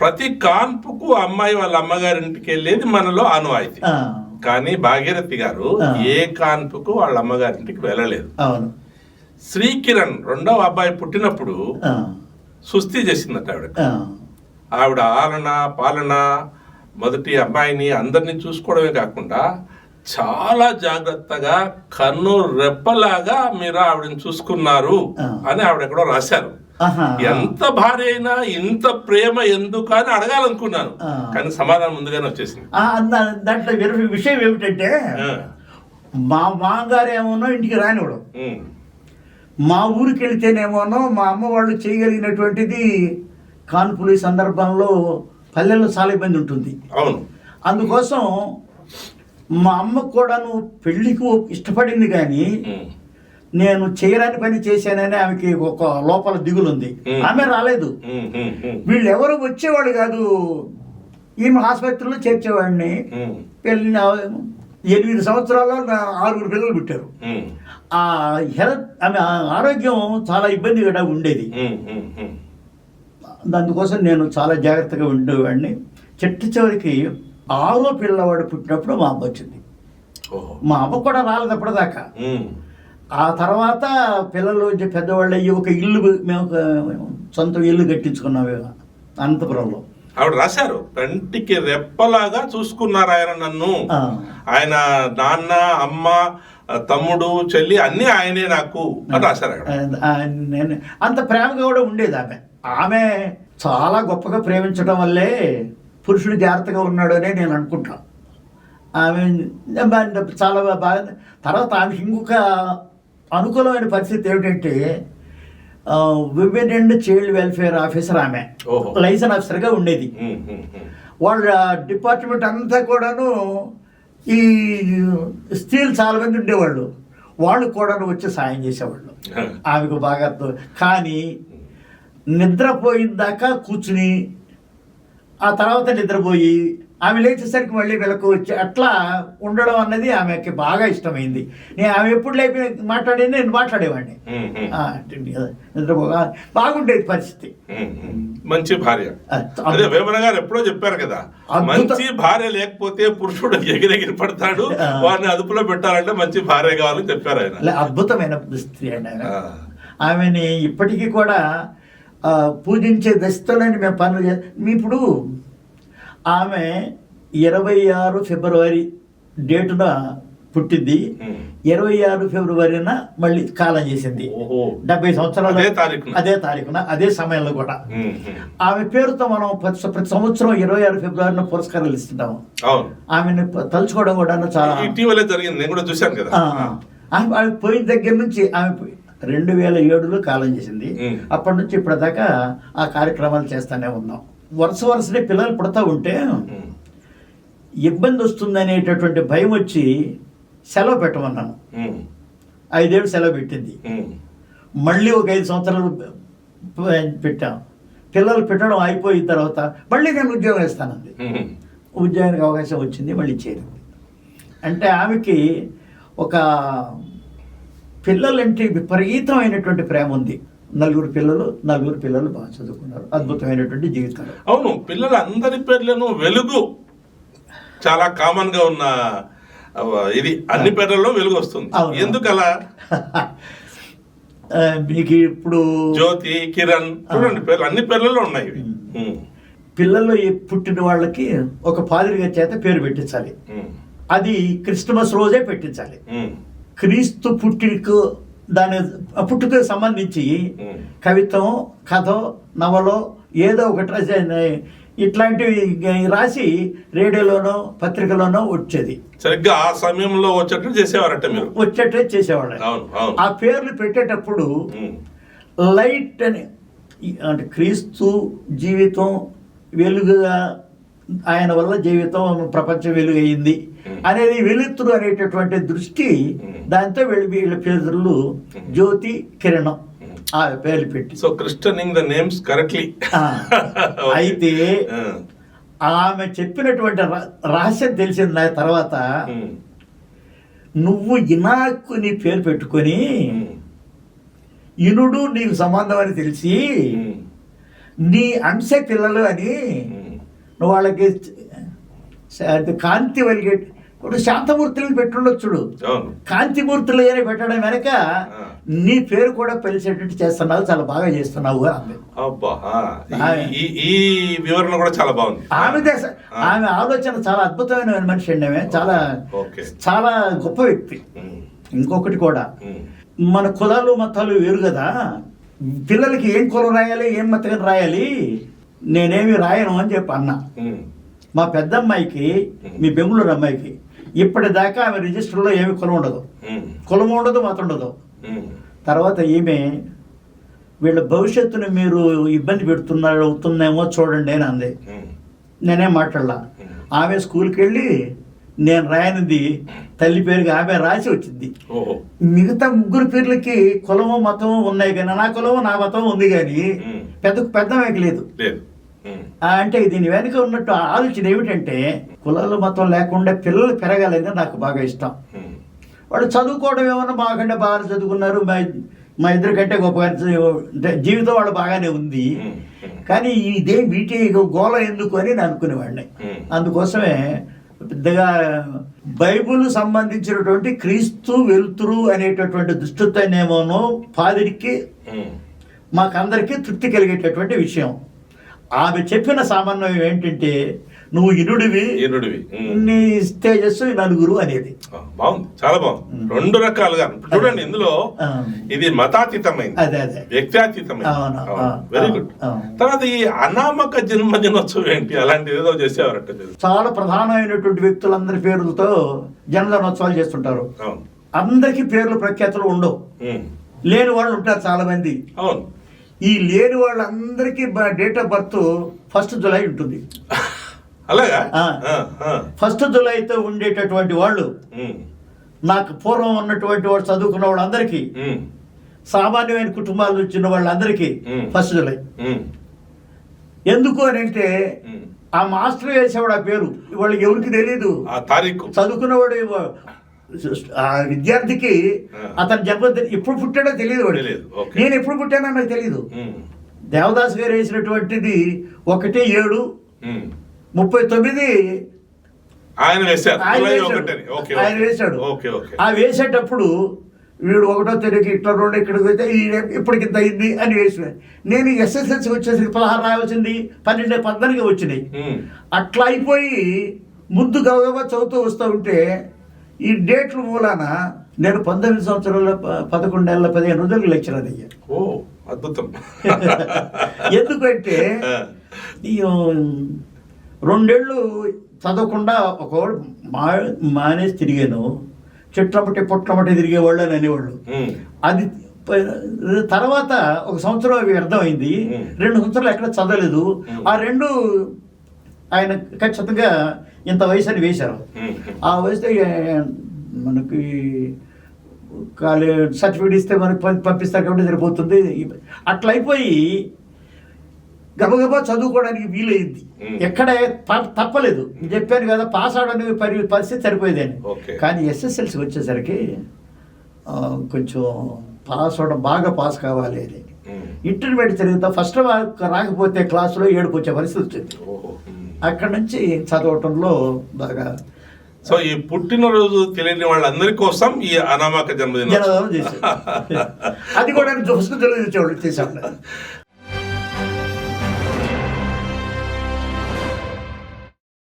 ప్రతి కాన్పుకు అమ్మాయి వాళ్ళ అమ్మగారింటికి వెళ్ళేది మనలో ఆనవాయితీ ఆ, కానీ భాగీరథి గారు. ఏ కాన్పుకు వాళ్ళ అమ్మగారింటికి వెళ్ళలేదు. శ్రీకిరణ్ రెండవ అబ్బాయి పుట్టినప్పుడు సుస్థి చేసిందట ఆవిడ ఆవిడ ఆలన పాలన మొదటి అమ్మాయిని అందరినీ చూసుకోవడమే కాకుండా చాలా జాగ్రత్తగా కన్ను రెప్పలాగా మీరు ఆవిడని చూసుకున్నారు. అని ఆవిడ ఎక్కడో రాశారు. ఎంత భార్య అయినా ఇంత ప్రేమ ఎందుకు అని అడగాలనుకున్నాను. కానీ సమాధానం ముందుగానే వచ్చేసింది దాంట్లో వేరే విషయం ఏమిటంటే. మా మామగారు ఏమోనో ఇంటికి రానివాడు ఉమ్. మా ఊరికి వెళితేనేమోనో మా అమ్మ వాళ్ళు చేయగలిగినటువంటిది కాన్పులు సందర్భంలో పల్లెల్లో చాలా ఇబ్బంది ఉంటుంది అవును అందుకోసం మా అమ్మ కూడాను పెళ్ళికి ఇష్టపడింది కానీ. నేను చేయరాని పని చేశానని ఆమెకి ఒక లోపల దిగులుంది. ఆమె రాలేదు. ఉమ్, ఉమ్, ఉమ్. వీళ్ళు ఎవరు వచ్చేవాడు కాదు. ఈమె ఆసుపత్రిలో చేర్చేవాడిని. ఉమ్, పెళ్ళి ఎనిమిది సంవత్సరాల్లో ఆరుగురు పిల్లలు పుట్టారు. ఆ హెల్త్ ఆమె ఆరోగ్యం చాలా ఇబ్బందిగా ఉండేది. ఉమ్, ఉమ్, ఉమ్. అందుకోసం నేను చాలా జాగ్రత్తగా ఉండేవాడిని. చెట్టు చివరికి ఆరో పిల్లవాడు పుట్టినప్పుడు మా అమ్మ వచ్చింది. మా అమ్మ కూడా రాలేదు అప్పటిదాకా. ఆ తర్వాత పిల్లలు పెద్దవాళ్ళు అయ్యి ఒక ఇల్లు మేము ఒక సొంత ఇల్లు కట్టించుకున్నాం అనంతపురంలో. ఆవిడ రాశారు. కంటికి రెప్పలాగా చూసుకున్నారు ఆయన నన్ను. ఆయన నాన్న అమ్మ తమ్ముడు చెల్లి అన్ని ఆయనే నాకు అని రాశారు నేను అంత ప్రేమగా కూడా ఉండేది ఆమె. ఆమె చాలా గొప్పగా ప్రేమించడం వల్లే పురుషుడు జాగ్రత్తగా ఉన్నాడు అని నేను అనుకుంటా. ఆమె చాలా బాగా తర్వాత ఆమెకి ఇంకొక అనుకూలమైన పరిస్థితి ఏమిటంటే women and child welfare officer ఆమె. లైసెన్స్ ఆఫీసర్గా ఉండేది. వాళ్ళ డిపార్ట్మెంట్ అంతా కూడాను ఈ స్త్రీలు చాలా మంది ఉండేవాళ్ళు వాళ్ళు కూడా వచ్చి సాయం చేసేవాళ్ళు ఆమెకు బాగా. కానీ నిద్రపోయిన దాకా కూర్చుని ఆ తర్వాత నిద్రపోయి ఆమె లేచేసరికి మళ్ళీ వెలకు వచ్చి అట్లా ఉండడం అన్నది ఆమెకి బాగా ఇష్టమైంది. నేను ఆమె ఎప్పుడు లేపి మాట్లాడేది నేను మాట్లాడేవాడిని. నిద్రపోగా బాగుండేది పరిస్థితి. మంచి భార్య. అదే వేమన గారు ఎప్పుడో చెప్పారు కదా మంచి భార్య లేకపోతే పురుషుడు ఎగిరెగిరి పడతాడు ఆ. వాడిని అదుపులో పెట్టాలంటే మంచి భార్య కావాలని చెప్పారు ఆయన. అద్భుతమైన స్త్రీ అండి. ఆమెని ఇప్పటికీ కూడా పూజించే దశతోనే మేము పనులు చే మీ ఇప్పుడు ఆమె ఇరవై ఆరు ఫిబ్రవరి డేటున పుట్టింది. ఇరవై ఆరు ఫిబ్రవరిన మళ్ళీ కాలం చేసింది. డెబ్బై సంవత్సరాలు అదే తారీఖున. అదే తారీఖున అదే సమయంలో కూడా. ఆమె పేరుతో మనం ప్రతి ప్రతి సంవత్సరం ఇరవై ఆరు ఫిబ్రవరిన పురస్కారాలు ఇస్తుంటాము. ఆమెను తలుచుకోవడం కూడా చాలా ఇటీవలే జరిగింది. నేను కూడా చూశాను కదా. ఆమె పోయిన దగ్గర నుంచి ఆమె పోయి- రెండు వేల ఏడులో కాలం చేసింది. అప్పటి నుంచి ఇప్పటిదాకా ఆ కార్యక్రమాలు చేస్తానే ఉన్నాం వరుస వరుసనే పిల్లలు పుడతా ఉంటే. ఇబ్బంది వస్తుంది అనేటటువంటి భయం వచ్చి సెలవు పెట్టమన్నాను. ఐదేళ్ళు సెలవు పెట్టింది. మళ్ళీ ఒక ఐదు సంవత్సరాలు పెట్టాం పిల్లలు పెట్టడం అయిపోయిన తర్వాత మళ్ళీ నేను ఉద్యోగం ఇస్తానంది ఉమ్. ఉద్యోగానికి అవకాశం వచ్చింది మళ్ళీ చేరింది అంటే ఆమెకి ఒక పిల్లలంటే విపరీతమైనటువంటి ప్రేమ ఉంది. నలుగురు పిల్లలు నలుగురు పిల్లలు బాగా చదువుకున్నారు. అద్భుతమైనటువంటి జీవితాలు. అవును పిల్లల అందరి పేర్లను వెలుగు. చాలా కామన్గా ఉన్న ఇది అన్ని పేర్లలో వెలుగు వస్తుంది. అవును. ఎందుకు అలా ఆ, మీకు ఇప్పుడు జ్యోతి కిరణ్ చూడండి పేర్లు అన్ని పేర్లలో ఉన్నాయి. పిల్లలు పుట్టిన వాళ్ళకి ఒక పాదిరిగా చేత పేరు పెట్టించాలి. అది క్రిస్టమస్ రోజే పెట్టించాలి. క్రీస్తు పుట్టినకు దాని పుట్టుకకు సంబంధించి. కవిత్వం కథ నవలో ఏదో ఒకటి రాసి ఇట్లాంటివి రాసి రేడియోలోనో పత్రికలోనో వచ్చేది సరిగ్గా ఆ సమయంలో వచ్చేటట్టు చేసేవారట మీరు వచ్చేటే చేసేవాళ్ళం అవును అవును ఆ పేర్లు పెట్టేటప్పుడు. లైట్ అని అంటే క్రీస్తు జీవితం వెలుగుగా ఆయన వల్ల జీవితం ప్రపంచం వెలుగయింది అనేది వెలుతురు అనేటటువంటి దృష్టి దాంతో వెళ్ళి వీళ్ళ పేర్లు జ్యోతి కిరణం ఆ పేర్లు పెట్టి. So christening the names correctly అయితే ఆమె చెప్పినటువంటి రహస్యం తెలిసింది నా తర్వాత. నువ్వు ఇనాకు నీ పేరు పెట్టుకొని ఇనుడు నీకు సంబంధం అని తెలిసి నీ అంశ పిల్లలు అని. నువ్వు వాళ్ళకి కాంతి వెలిగే ఇప్పుడు శాంతమూర్తులను పెట్టుండొచ్చుడు కాంతిమూర్తులు అని పెట్టడం వెనక నీ పేరు కూడా పిలిచేటట్టు చేస్తున్నావు చాలా బాగా చేస్తున్నావు అని. ఈ- వివరణ కూడా చాలా బాగుంది. ఆమె ఆమె ఆలోచన చాలా అద్భుతమైన మనిషి అండి ఆమె చాలా చాలా గొప్ప వ్యక్తి. ఇంకొకటి కూడా. మన కులాలు మతాలు వేరు కదా. పిల్లలకి ఏం కులం రాయాలి ఏం మతం రాయాలి? నేనేమి రాయను అని చెప్పి అన్నా. మా పెద్దమ్మాయికి మీ బెంగళూరు అమ్మాయికి ఇప్పటిదాకా ఆమె రిజిస్టర్లో ఏమి కులం ఉండదు. కులం ఉండదు మతం ఉండదు. తర్వాత ఈమె వీళ్ళ భవిష్యత్తుని మీరు ఇబ్బంది పెడుతున్నారు అవుతుందేమో చూడండి అని అంది. నేనేం మాట్లాడలా. ఆమె స్కూల్కి వెళ్ళి నేను రాయనిది తల్లి పేరుకి ఆమె రాసి వచ్చింది. మిగతా ముగ్గురు పేర్లకి కులము మతము ఉన్నాయి కానీ నా కులము నా మతం ఉంది కానీ. పెద్ద పెద్దమేకి లేదు. లేదు. అంటే దీని వెనుక ఉన్నట్టు ఆలోచన ఏమిటంటే కులాలు మతం లేకుండా పిల్లలు పెరగాలని నాకు బాగా ఇష్టం ఉమ్. వాళ్ళు చదువుకోవడం ఏమన్నా మాకంటే బాగా చదువుకున్నారు మా మా ఇద్దరి కంటే గొప్పగా అంటే జీవితం వాళ్ళు బాగానే ఉంది. ఉమ్. కానీ ఇదే వీటి గోల ఎందుకు అని నేను అనుకునేవాడిని. అందుకోసమే పెద్దగా బైబుల్ సంబంధించినటువంటి క్రీస్తు వెలుతురు అనేటటువంటి దుష్టతనేమోనో పాదిరికి ఉమ్. మాకందరికీ తృప్తి కలిగేటటువంటి విషయం ఆమె చెప్పిన సమన్వయం ఏంటంటే నువ్వు ఇనుడివి ఈనుడివి ఉమ్. నీ తేజస్సు నలుగురు అనేది. బాగుంది. చాలా బాగుంది. రెండు రకాలుగా. చూడండి ఇందులో. ఇది మతాతీతమైంది. అవును, వెరీ గుడ్. తర్వాత ఈ అనామక జన్మదినోత్సవం ఏంటి? అలాంటిది ఏదో చేసేవారట చాలా ప్రధానమైనటువంటి వ్యక్తులందరి పేర్లతో జన్మదినోత్సవాలు చేస్తుంటారు. అవును. అందరికీ పేర్లు ప్రఖ్యాతులు ఉండవు. లేని వాళ్ళు ఉంటారు చాలా మంది అవును. ఈ లేని వాళ్ళందరికీ date of birth first July ఉంటుంది అలాగా. ఫస్ట్ జులైతో ఉండేటటువంటి వాళ్ళు. నాకు పూర్వం ఉన్నటువంటి వాళ్ళు చదువుకున్న వాళ్ళందరికీ. సామాన్యమైన కుటుంబాల నుంచి ఉన్న వాళ్ళందరికీ. First July. ఎందుకు అని అంటే. ఆ మాస్టర్ వేసేవాడు ఆ పేరు వాళ్ళకి ఎవరికి తెలియదు చదువుకున్నవాడు ఆ విద్యార్థికి. అతని జన్మదిన ఎప్పుడు పుట్టాడో తెలియదు. నేను ఎప్పుడు పుట్టానో నాకు తెలియదు. దేవదాస్ గారు వేసినటువంటిది ఒకటి ఏడు. ముప్పై తొమ్మిది ఆయన వేశాడు. ఆయన. వేశాడు ఆ వేసేటప్పుడు వీడు ఒకటో తేదీకి ఇట్లా రెండు ఇక్కడికి పోతే ఈ ఇప్పటికి ఇంత అయింది అని వేసిన నేను ఎస్ఎస్ఎల్సి వచ్చేసరికి పదహారు రావాల్సింది పన్నెండు పద్నాలుగు వచ్చినాయి. అట్లా అయిపోయి ముందు గబగబా చదువుతూ వస్తూ ఉంటే ఈ డేట్ల మూలాన నేను పంతొమ్మిది సంవత్సరాల ప- పదకొండేళ్ళ పదిహేను రోజులకు లెక్చరర్ అయ్యా. ఓ అద్భుతం. ఎందుకంటే రెండేళ్ళు చదవకుండా ఒకవాడు మా మానేసి తిరిగాను. చెట్లమ్మటి పొట్లమ్మటి తిరిగేవాళ్ళు అని అనేవాళ్ళు. అది తర్వాత ఒక సంవత్సరం అవి అర్థమైంది. రెండు సంవత్సరాలు ఎక్కడ చదవలేదు. ఆ రెండు ఆయన ఖచ్చితంగా ఇంత వయసు అని వేశారు. ఆ వయసు మనకి కాలేజ్ సర్టిఫికేట్ ఇస్తే మనకి పంపిస్తారు కాబట్టి సరిపోతుంది అట్లా అయిపోయి గబగబా చదువుకోవడానికి వీలైంది. ఎక్కడ తప్పలేదు చెప్పాను కదా పాస్ అవడానికి పరి పరిస్థితి సరిపోయేదని ఓకే. కానీ ఎస్ఎస్ఎల్సి వచ్చేసరికి కొంచెం పాస్ అవడం బాగా పాస్ కావాలి ఉమ్. ఇంటర్మీడియట్ చదివితే ఫస్ట్ రాకపోతే క్లాసులో ఏడుపు వచ్చే పరిస్థితి వచ్చింది. అక్కడి నుంచి చదవటంలో బాగా సో ఈ పుట్టినరోజు తెలియని వాళ్ళందరి కోసం ఈ అనామక జన్మదినం. అది కూడా ఫస్ట్ తెలియజేసేవాళ్ళు చేసేవాళ్ళు